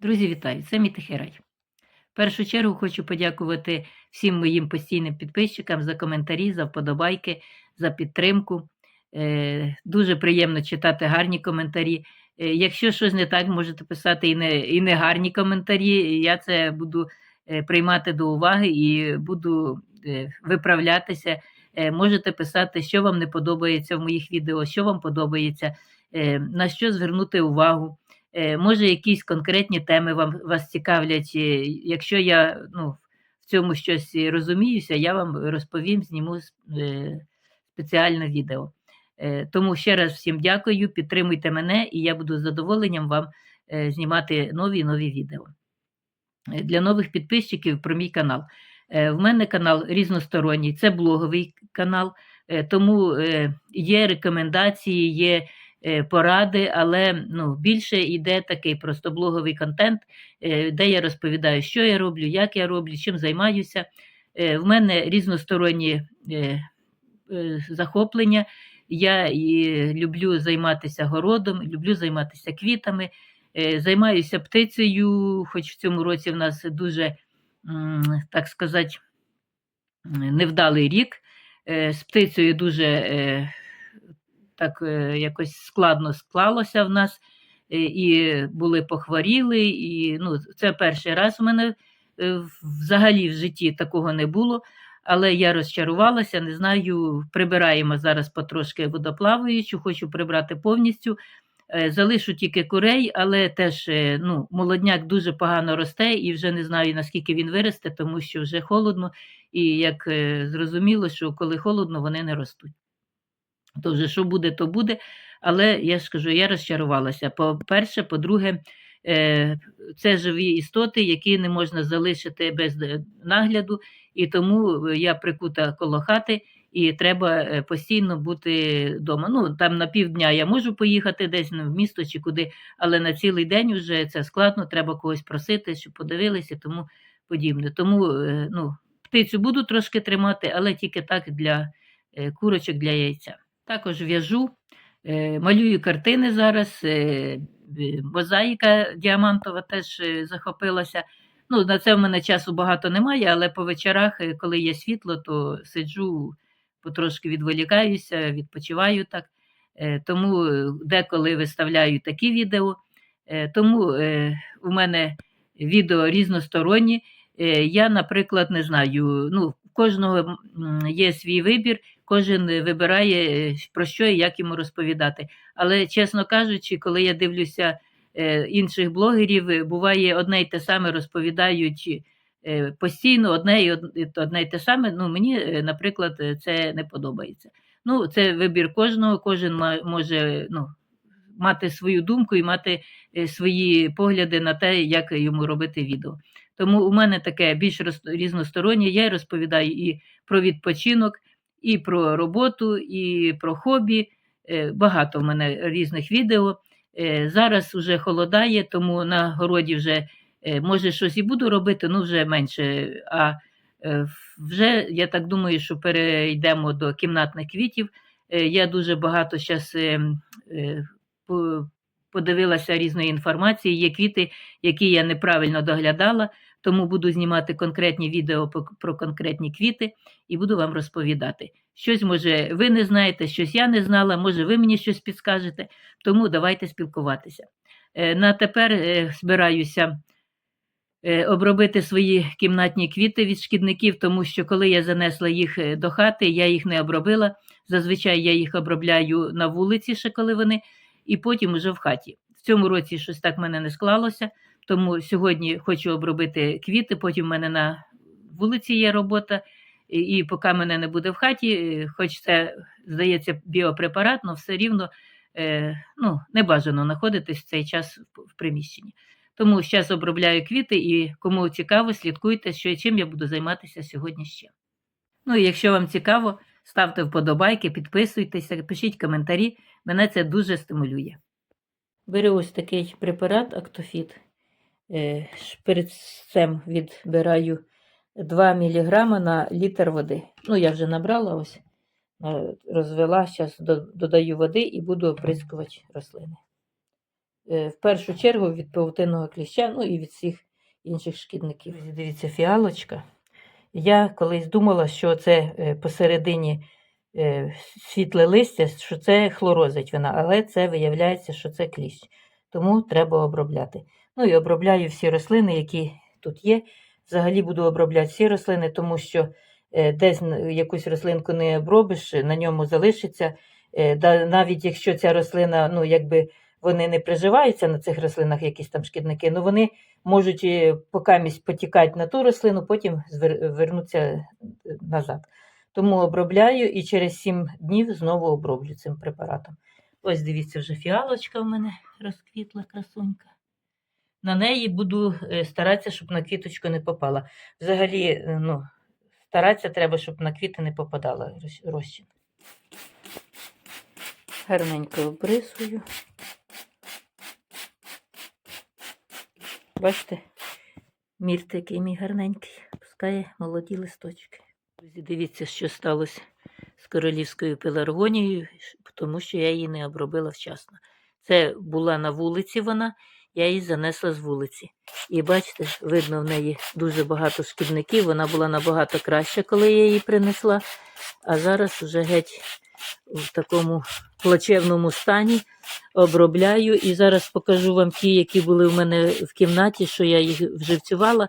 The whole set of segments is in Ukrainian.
Друзі, вітаю! Це мій тихий. В першу чергу хочу подякувати всім моїм постійним підписчикам за коментарі, за вподобайки, за підтримку. Е, Дуже приємно читати гарні коментарі. Е, Якщо щось не так, можете писати і не, і не гарні коментарі. Я це буду е, приймати до уваги і буду виправлятися. Можете писати, що вам не подобається в моїх відео, що вам подобається, на що звернути увагу. Е, Може, якісь конкретні теми вам вас цікавлять. е, Якщо я ну, в цьому щось розуміюся, я вам розповім, зніму е, спеціальне відео. Тому ще раз всім дякую, підтримуйте мене, і я буду з задоволенням вам знімати нові нові відео. Для нових підписчиків про мій канал. В мене канал різносторонній, це блоговий канал, тому є рекомендації, є поради, але ну, більше йде такий просто блоговий контент, е, де я розповідаю, що я роблю, як я роблю, чим займаюся. Е, В мене різносторонні е, е, захоплення. Я і люблю займатися городом, люблю займатися квітами, е, займаюся птицею, хоч в цьому році в нас дуже, так сказати, невдалий рік. Е, З птицею дуже е, так е, якось складно склалося в нас, е, і були похворіли, і ну, це перший раз у мене е, взагалі в житті такого не було. Але я розчарувалася, не знаю, прибираємо зараз потрошки водоплаваючу, хочу прибрати повністю. Залишу тільки курей, але теж ну, молодняк дуже погано росте і вже не знаю, наскільки він виросте, тому що вже холодно, і як зрозуміло, що коли холодно, вони не ростуть. То вже що буде, то буде. Але я ж кажу, я розчарувалася. По-перше, по-друге, е, це живі істоти, які не можна залишити без е, нагляду, і тому е, я прикута коло хати, і треба постійно бути вдома. Ну, там на півдня я можу поїхати десь ну, в місто чи куди, але на цілий день вже це складно, треба когось просити, щоб подивилися, тому подібне. Тому ну, птицю буду трошки тримати, але тільки так для курочок, для яйця. Також в'яжу, е, малюю картини зараз. е, Мозаїка діамантова теж е, захопилася. Ну, на це в мене часу багато немає, але по вечорах, коли є світло, то сиджу, потрошки відволікаюся, відпочиваю так. Тому деколи виставляю такі відео. Тому у мене відео різносторонні. Я, наприклад, не знаю, ну, в кожного є свій вибір, кожен вибирає, е, про що і як йому розповідати. Але, чесно кажучи, коли я дивлюся е, інших блогерів, е, буває одне й те саме розповідають постійно, одне і одне й те саме. Ну, мені, наприклад, це не подобається. Ну, це вибір кожного, кожен може ну, мати свою думку і мати свої погляди на те, як йому робити відео. Тому у мене таке більш різностороннє. Я розповідаю і про відпочинок, і про роботу, і про хобі. Е, Багато в мене різних відео. Е, Зараз вже холодає, тому на городі вже е, може щось і буду робити, ну вже менше. А вже я так думаю, що перейдемо до кімнатних квітів. Я дуже багато зараз подивилася різної інформації. Є квіти, які я неправильно доглядала, тому буду знімати конкретні відео про конкретні квіти і буду вам розповідати. Щось, може, ви не знаєте, щось я не знала, може, ви мені щось підскажете, тому давайте спілкуватися. Е, На тепер е, збираюся е, обробити свої кімнатні квіти від шкідників, тому що коли я занесла їх до хати, я їх не обробила. Зазвичай я їх обробляю на вулиці, ще коли вони, і потім уже в хаті. В цьому році щось так в мене не склалося, тому сьогодні хочу обробити квіти, потім в мене на вулиці є робота, і, поки мене не буде в хаті, е, хоч це здається біопрепарат, але все рівно е, ну, не бажано знаходитись в цей час в, приміщенні. Тому зараз обробляю квіти і кому цікаво, слідкуйте, що чим я буду займатися сьогодні ще. Ну і якщо вам цікаво, ставте вподобайки, підписуйтеся, пишіть коментарі, мене це дуже стимулює. Беру ось такий препарат Актофіт. Е, Шприцем відбираю 2 мг на літр води. Ну, я вже набрала ось, е, розвела, зараз додаю води і буду оприскувати рослини. е, в першу чергу від павутинного кліща, ну і від всіх інших шкідників. Дивіться, фіалочка. Я колись думала, що це посередині світле листя, що це хлорозить вона, але це виявляється, що це кліщ. Тому треба обробляти. Ну і обробляю всі рослини, які тут є. Взагалі буду обробляти всі рослини, тому що е, десь якусь рослинку не обробиш, на ньому залишиться. Е, навіть якщо ця рослина, ну якби вони не приживаються на цих рослинах, якісь там шкідники, ну вони можуть е, покамість потікати на ту рослину, потім вернуться назад. Тому обробляю і через 7 днів знову оброблю цим препаратом. Ось дивіться, вже фіалочка в мене розквітла красунька. На неї буду е, старатися, щоб на квіточку не попала. Взагалі, е, ну, старатися треба, щоб на квіти не попадала роз- розчин. Гарненько обрисую. Бачите, мір такий мій гарненький, пускає молоді листочки. Друзі, дивіться, що сталося з королівською пеларгонією, тому що я її не обробила вчасно. Це була на вулиці вона, я її занесла з вулиці. І бачите, видно в неї дуже багато шкідників. Вона була набагато краща, коли я її принесла. А зараз вже геть в такому плачевному стані обробляю. І зараз покажу вам ті, які були в мене в кімнаті, що я їх вживцювала,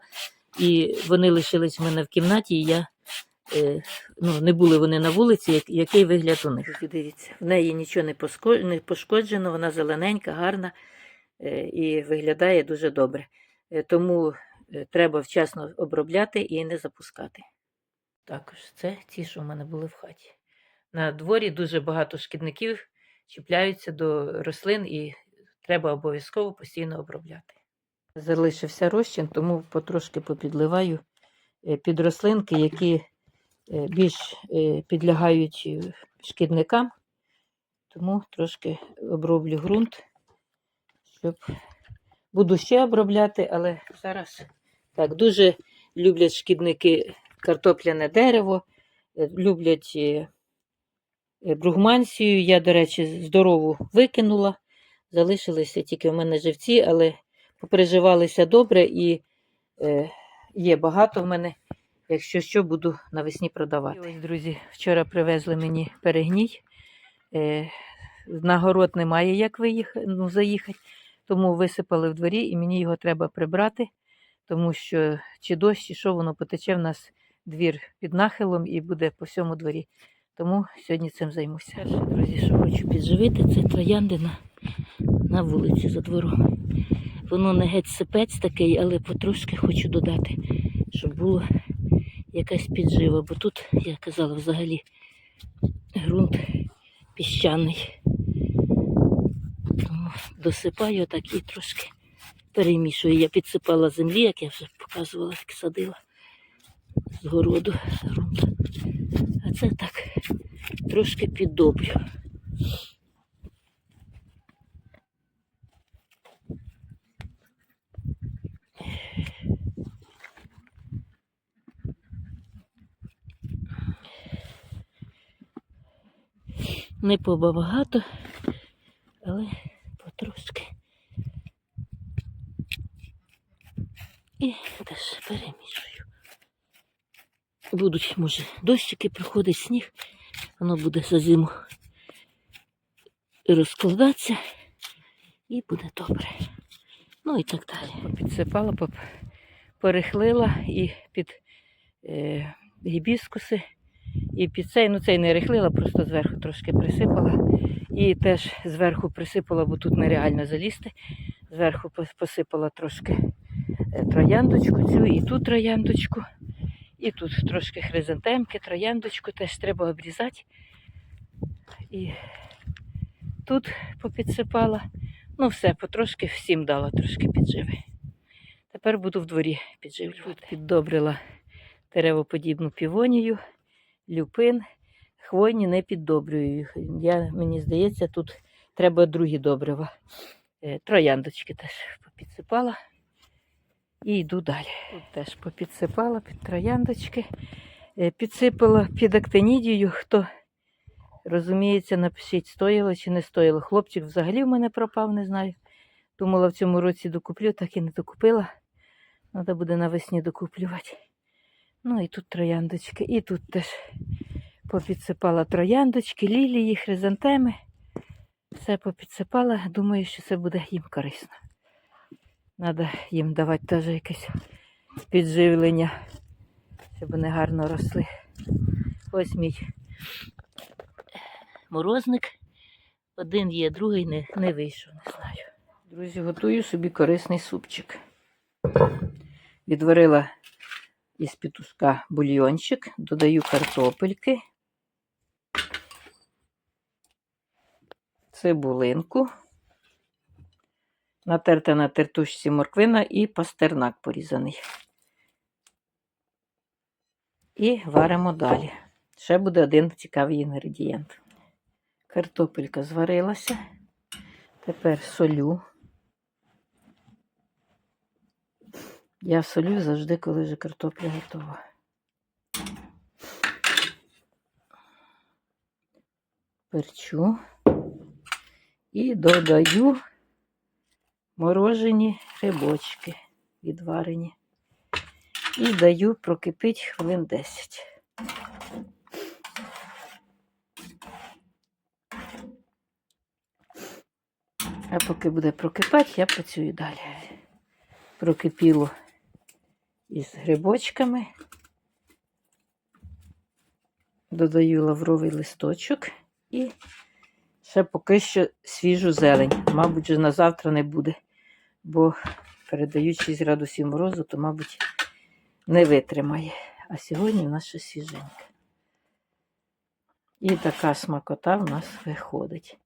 і вони лишились в мене в кімнаті, і я. е, Ну, не були вони на вулиці, який вигляд у них. Дивіться, в неї нічого не, пошкоджено, вона зелененька, гарна і виглядає дуже добре. Е, Тому е, треба вчасно обробляти і не запускати. Також це ті, що в мене були в хаті. На дворі дуже багато шкідників чіпляються до рослин і треба обов'язково постійно обробляти. Залишився розчин, тому потрошки попідливаю е, під рослинки, які е, більш е, підлягають е, шкідникам, тому трошки оброблю ґрунт, щоб буду ще обробляти, але зараз так дуже люблять шкідники картопляне дерево, е, люблять е, е, бругмансію. Я, до речі, здорову викинула. Залишилися тільки в мене живці, але поприживалися добре і е, є багато в мене. Якщо що, буду навесні продавати. Ось, друзі, вчора привезли мені перегній. Е, на город немає як виїхати, ну, заїхати, тому висипали в дворі і мені його треба прибрати, тому що чи дощ, чи що воно потече в нас двір під нахилом і буде по всьому дворі. Тому сьогодні цим займуся. Перше, друзі, що хочу підживити, це троянди на, на вулиці за двором. Воно не геть сипець такий, але потрошки хочу додати, щоб було якась піджива. Бо тут, я казала, взагалі ґрунт піщаний. Досипаю так і трошки перемішую. Я підсипала землі, як я вже показувала, як садила з городу ґрунт. А це так трошки піддоблю. Не побагато, але потрошки. І теж перемішую. Будуть, може, дощики приходить сніг, воно буде за зиму розкладатися і буде добре. Ну і так далі. Підсипала, порихлила і під е, гібіскуси, і під цей, ну цей не рихлила, просто зверху трошки присипала. І теж зверху присипала, бо тут нереально залізти. Зверху посипала трошки е, трояндочку цю, і ту трояндочку. І тут трошки хризантемки, трояндочку теж треба обрізати. І тут попідсипала. Ну, все, потрошки всім дала трошки підживи. Тепер буду в дворі підживлювати. Піддобрила деревоподібну півонію, люпин. Хвойні не піддобрюю. Я, мені здається, тут треба другі добрива. Е, Трояндочки теж попідсипала. І йду далі. Тут теж попідсипала під трояндочки. Е, Підсипала під актинідію. Хто розуміється, напишіть, стоїло чи не стоїло. Хлопчик взагалі в мене пропав, не знаю. Думала, в цьому році докуплю, так і не докупила. Треба буде навесні докуплювати. Ну і тут трояндочки. І тут теж попідсипала трояндочки, лілії, хризантеми. Все попідсипала. Думаю, що це буде їм корисно. Треба їм давати теж якесь підживлення, щоб вони гарно росли. Ось мій морозник. Один є, другий не, не вийшов, не знаю. Друзі, готую собі корисний супчик. Відварила із петушка бульйончик, додаю картопельки, цибулинку, натерта на тертушці морквина і пастернак порізаний. І варимо далі. Ще буде один цікавий інгредієнт. Картопелька зварилася. Тепер солю. Я солю завжди, коли вже картопля готова. Перчу і додаю морожені грибочки відварені. І даю прокипить хвилин 10. А поки буде прокипати, я працюю далі. Прокипіло із грибочками. Додаю лавровий листочок і ще поки що свіжу зелень. Мабуть, вже на завтра не буде, бо передають 6 градусів морозу, то, мабуть, не витримає. А сьогодні у нас ще свіженька. І така смакота в нас виходить.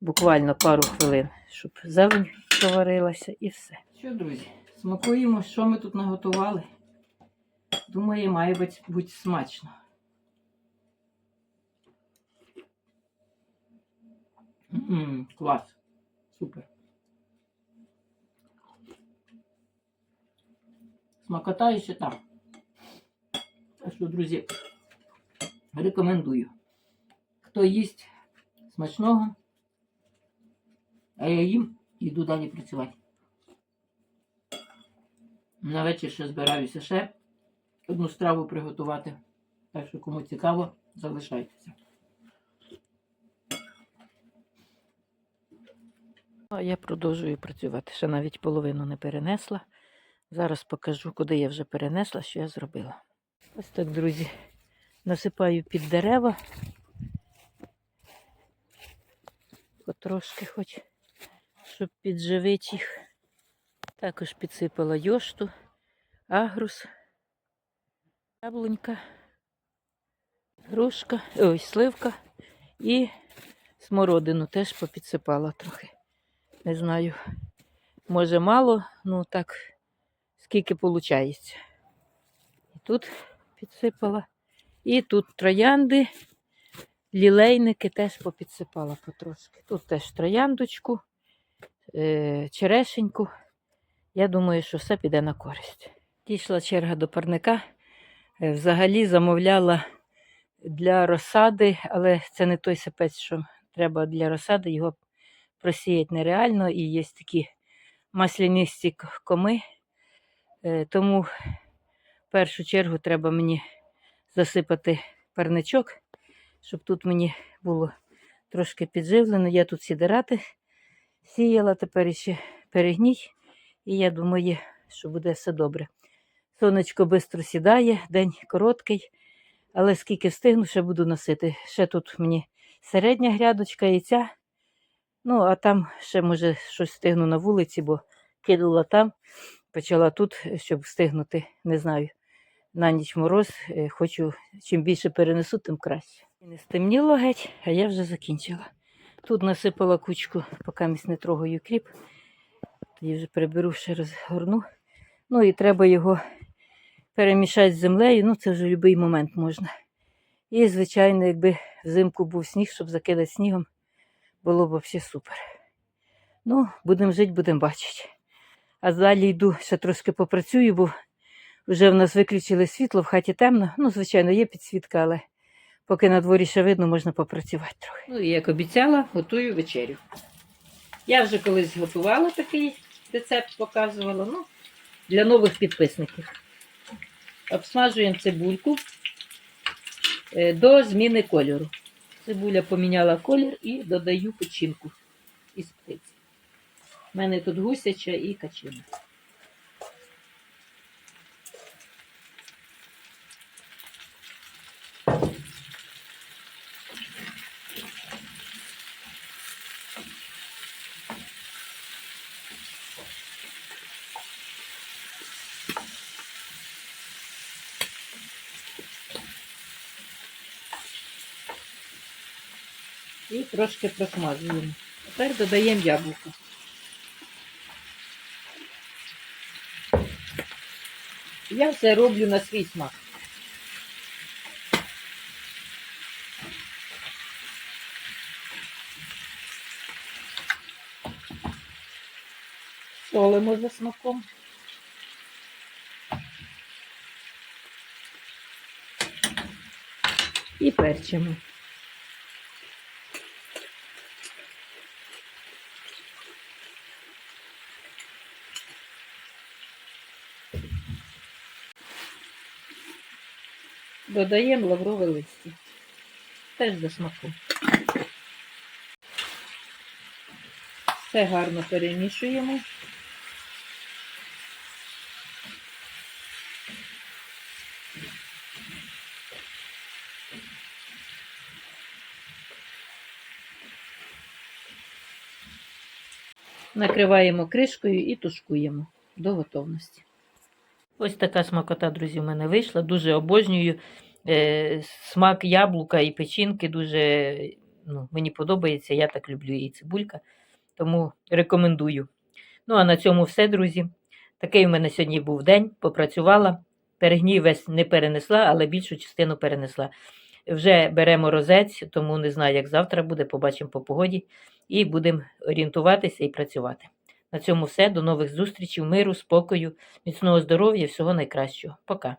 Буквально пару хвилин, щоб зелень проварилася і все. Що, друзі, смакуємо, що ми тут наготували. Думаю, має бути смачно. М, клас. Супер. Смакота ще там. Так що, друзі, рекомендую. Хто їсть смачного, а я їм йду далі працювати. На вечір ще збираюся ще одну страву приготувати. Так що, кому цікаво, залишайтеся. А я продовжую працювати. Ще навіть половину не перенесла. Зараз покажу, куди я вже перенесла, що я зробила. Ось так, друзі, насипаю під дерева. Потрошки хоч, щоб підживити їх. Також підсипала йошту, агрус, яблунька, грушка, ой, сливка і смородину теж попідсипала трохи. Не знаю, може мало, ну так, скільки виходить. І тут підсипала. І тут троянди, лілейники теж попідсипала потрошки. Тут теж трояндочку, е, черешеньку. Я думаю, що все піде на користь. Дійшла черга до парника. Е, Взагалі замовляла для розсади, але це не той сипець, що треба для розсади. Його просіяти нереально і є такі маслянисті коми. Е, Тому в першу чергу треба мені засипати парничок, щоб тут мені було трошки підживлено. Я тут сідирати сіяла, тепер ще перегній. І я думаю, що буде все добре. Сонечко швидко сідає, день короткий, але скільки встигну, ще буду носити. Ще тут мені середня грядочка і ця. Ну, а там ще, може, щось встигну на вулиці, бо кинула там, почала тут, щоб встигнути, не знаю. На ніч мороз, е, хочу, чим більше перенесу, тим краще. Не стемніло геть, а я вже закінчила. Тут насипала кучку, поки місь не трогаю кріп. Тоді вже приберу, ще розгорну. Ну і треба його перемішати з землею, ну це вже в будь-який момент можна. І, звичайно, якби взимку був сніг, щоб закидати снігом, було б взагалі супер. Ну, будемо жити, будемо бачити. А далі йду, ще трошки попрацюю, бо вже в нас виключили світло, в хаті темно. Ну, звичайно, є підсвітка, але поки на дворі ще видно, можна попрацювати трохи. Ну і як обіцяла, готую вечерю. Я вже колись готувала такий рецепт, показувала. Ну, для нових підписників. Обсмажуємо цибульку е, до зміни кольору. Цибуля поміняла колір і додаю печінку із птиці. У мене тут гусяча і качина. Трошки просмажуємо. Тепер додаємо яблуко. Я все роблю на свій смак. Солимо за смаком. І перчимо. Додаємо лаврове листя. Теж за смаком. Все гарно перемішуємо. Накриваємо кришкою і тушкуємо до готовності. Ось така смакота, друзі, в мене вийшла. Дуже обожнюю. Е, смак яблука і печінки дуже ну, мені подобається. Я так люблю і цибулька. Тому рекомендую. Ну, а на цьому все, друзі. Такий у мене сьогодні був день. Попрацювала. Перегній весь не перенесла, але більшу частину перенесла. Вже беремо розець, тому не знаю, як завтра буде. Побачимо по погоді. І будемо орієнтуватися і працювати. На цьому все. До нових зустрічей, миру, спокою, міцного здоров'я, всього найкращого. Пока.